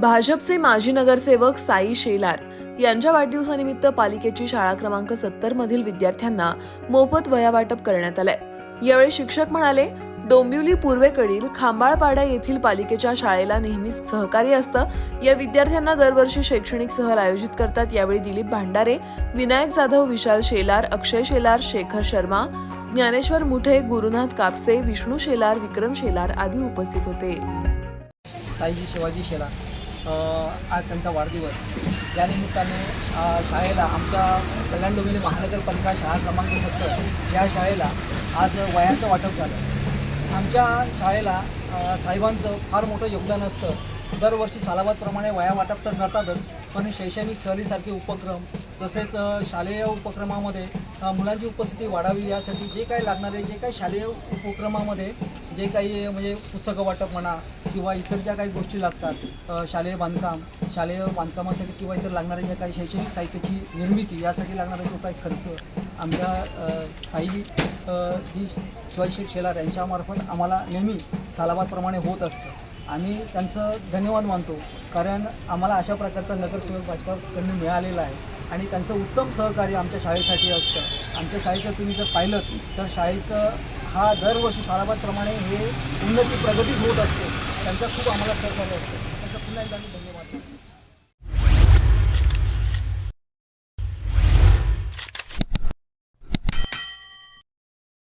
भाजपचे माजी नगरसेवक साई शेलार यांच्या वाढदिवसानिमित्त पालिकेची शाळा क्रमांक सत्तर मधील विद्यार्थ्यांना मोफत वया वाटप करण्यात आलंय. यावेळी शिक्षक म्हणाले डोंबिवली पूर्वेकडील खांबाळपाडा येथील पालिकेच्या शाळेला नेहमीच सहकार्य असतं. या विद्यार्थ्यांना दरवर्षी शैक्षणिक सहल आयोजित करतात. यावेळी दिलीप भांडारे विनायक जाधव विशाल शेलार अक्षय शेलार शेखर शर्मा ज्ञानेश्वर मुठे गुरुनाथ कापसे विष्णू शेलार विक्रम शेलार आदी उपस्थित होते. शिवाजी शेलार. आज त्यांचा वाढदिवस. या निमित्ताने शाळेला आमच्या कल्याण डोंबिवली महानगरपालिका शाळा क्रमांक सत्तर या शाळेला आज वयाचं वाटप झालं. आमच्या शाळेला साहेबांचं फार मोठं योगदान असतं. दरवर्षी सालाबादप्रमाणे वया वाटप तर करतातच पण शैक्षणिक सहलीसारखे उपक्रम तसेच शालेय उपक्रमामध्ये मुलांची उपस्थिती वाढावी यासाठी जे काही लागणारे जे काही शालेय उपक्रमामध्ये जे काही म्हणजे पुस्तकं वाटप म्हणा किंवा इतर ज्या काही गोष्टी लागतात शालेय बांधकाम शालेय बांधकामासाठी किंवा इतर लागणारे जे काही शैक्षणिक साहित्याची निर्मिती यासाठी लागणारा जो काही खर्च आमच्या साई जी शिवाजी शेठ शेलार यांच्यामार्फत आम्हाला नेहमी सालाबादप्रमाणे होत असतं. आम्ही त्यांचं धन्यवाद मानतो. कारण आम्हाला अशा प्रकारचा नगरसेवक भाजपाकडून मिळालेला आहे. आणि त्यांचं उत्तम सहकार्य आमच्या शाळेसाठी असतं. आमच्या शाळेचं तुम्ही जर पाहिलं तर शाळेचं हा दरवर्षी शाळाबादप्रमाणे हे उन्नती प्रगतीच होत असते. त्यांचा खूप आम्हाला सहकार्य असतं. त्यांचं पुन्हा एकदा आम्ही धन्यवाद मानतो.